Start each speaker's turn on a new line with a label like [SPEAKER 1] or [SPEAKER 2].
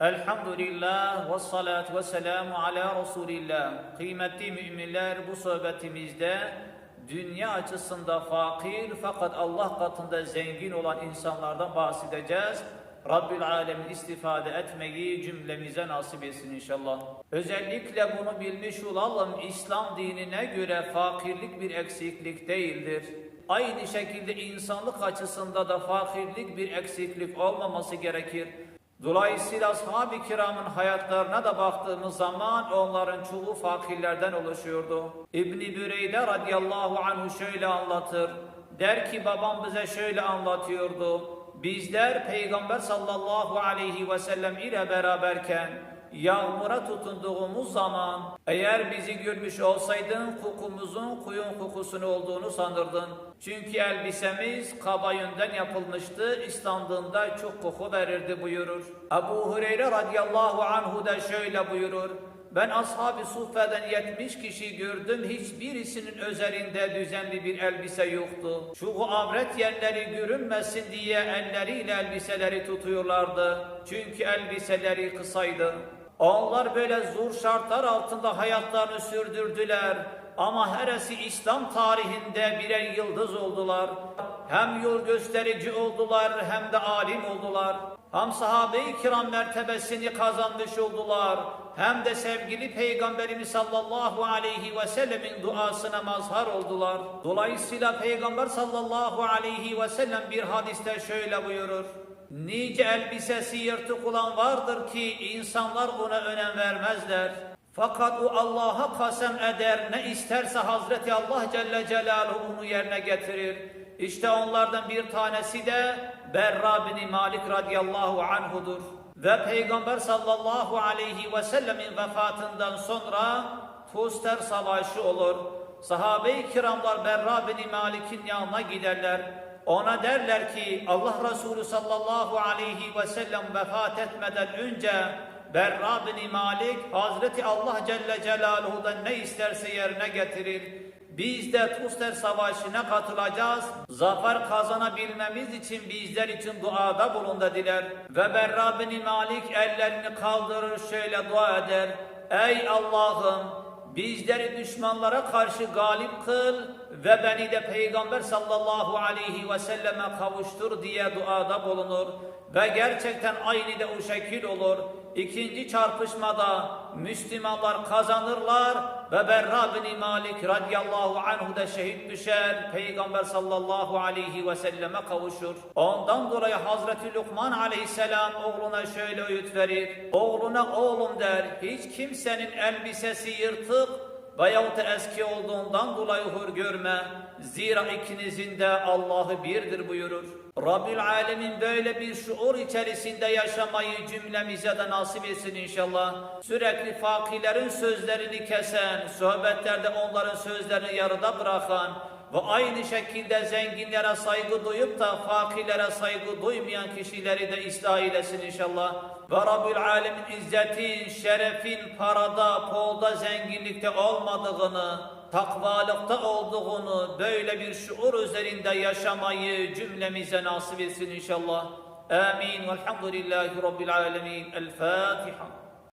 [SPEAKER 1] Elhamdülillah ve salatu ve selamu ala Resulillah. Kıymetli müminler bu sohbetimizde dünya açısında fakir fakat Allah katında zengin olan insanlardan bahsedeceğiz. Rabbül Alemin istifade etmeyi cümlemize nasip etsin inşallah. Özellikle bunu bilmiş olalım İslam dinine göre fakirlik bir eksiklik değildir. Aynı şekilde insanlık açısında da fakirlik bir eksiklik olmaması gerekir. Dolayısıyla ashab-ı kiramın hayatlarına da baktığımız zaman onların çoğu fakirlerden oluşuyordu. İbn-i Büreyde radıyallahu anhu şöyle anlatır. Der ki babam bize şöyle anlatıyordu. Bizler Peygamber sallallahu aleyhi ve sellem ile beraberken yağmura tutunduğumuz zaman eğer bizi görmüş olsaydın kokumuzun kuyun kokusunu olduğunu sanırdın. Çünkü elbisemiz kaba yönden yapılmıştı, ıslandığında çok koku verirdi buyurur. Ebu Hureyre radıyallahu anhu da şöyle buyurur. Ben ashab-ı suffeden 70 kişi gördüm. Hiçbirisinin üzerinde düzenli bir elbise yoktu. Şu avret yerleri görünmesin diye elleriyle elbiseleri tutuyorlardı. Çünkü elbiseleri kısaydı. Onlar böyle zor şartlar altında hayatlarını sürdürdüler. Ama heresi İslam tarihinde birer yıldız oldular. Hem yol gösterici oldular hem de alim oldular. Hem sahabe-i kiram mertebesini kazanmış oldular. Hem de sevgili Peygamberimiz sallallahu aleyhi ve sellemin duasına mazhar oldular. Dolayısıyla Peygamber sallallahu aleyhi ve sellem bir hadiste şöyle buyurur. Nice elbisesi yırtık olan vardır ki insanlar ona önem vermezler. Fakat o Allah'a kasem eder ne isterse Hazreti Allah Celle Celaluhu onu yerine getirir. İşte onlardan bir tanesi de Berra bin Malik radıyallahu anhudur. Ve Peygamber sallallahu aleyhi ve sellemin vefatından sonra Tuster Savaşı olur. Sahabe-i kiramlar Berra bin Malik'in yanına giderler. Ona derler ki Allah Resulü sallallahu aleyhi ve sellem vefat etmeden önce Berra bin Malik Hazreti Allah Celle Celaluhu'dan ne isterse yerine getirir. Biz de Tuster Savaşı'na katılacağız. Zafer kazanabilmemiz için bizler için duada bulun dediler. Ve Berra bin Malik ellerini kaldırır şöyle dua eder. Ey Allah'ım bizleri düşmanlara karşı galip kıl ve beni de Peygamber sallallahu aleyhi ve selleme kavuştur diye duada bulunur. Ve gerçekten aynı de o şekil olur. İkinci çarpışmada Müslümanlar kazanırlar ve Berra bin Malik radıyallahu anhu da şehit düşer. Peygamber sallallahu aleyhi ve selleme kavuşur. Ondan dolayı Hazreti Lokman aleyhisselam oğluna şöyle öğüt verir. Oğluna oğlum der hiç kimsenin elbisesi yırtık veyahut eski olduğundan dolayı hor görme. Zira ikinizin de Allah'ı birdir buyurur. Rabbül Alemin böyle bir şuur içerisinde yaşamayı cümlemize de nasip etsin inşallah. Sürekli fakirlerin sözlerini kesen, sohbetlerde onların sözlerini yarıda bırakan ve aynı şekilde zenginlere saygı duyup da fakirlere saygı duymayan kişileri de ıslah eylesin inşallah. Ve Rabbül Alemin izzetin, şerefin parada, polda, zenginlikte olmadığını, takvalıkta olduğunu, böyle bir şuur üzerinde yaşamayı cümlemize nasip etsin inşallah. Amin. Velhamdülillahi Rabbil Alemin. El Fatiha.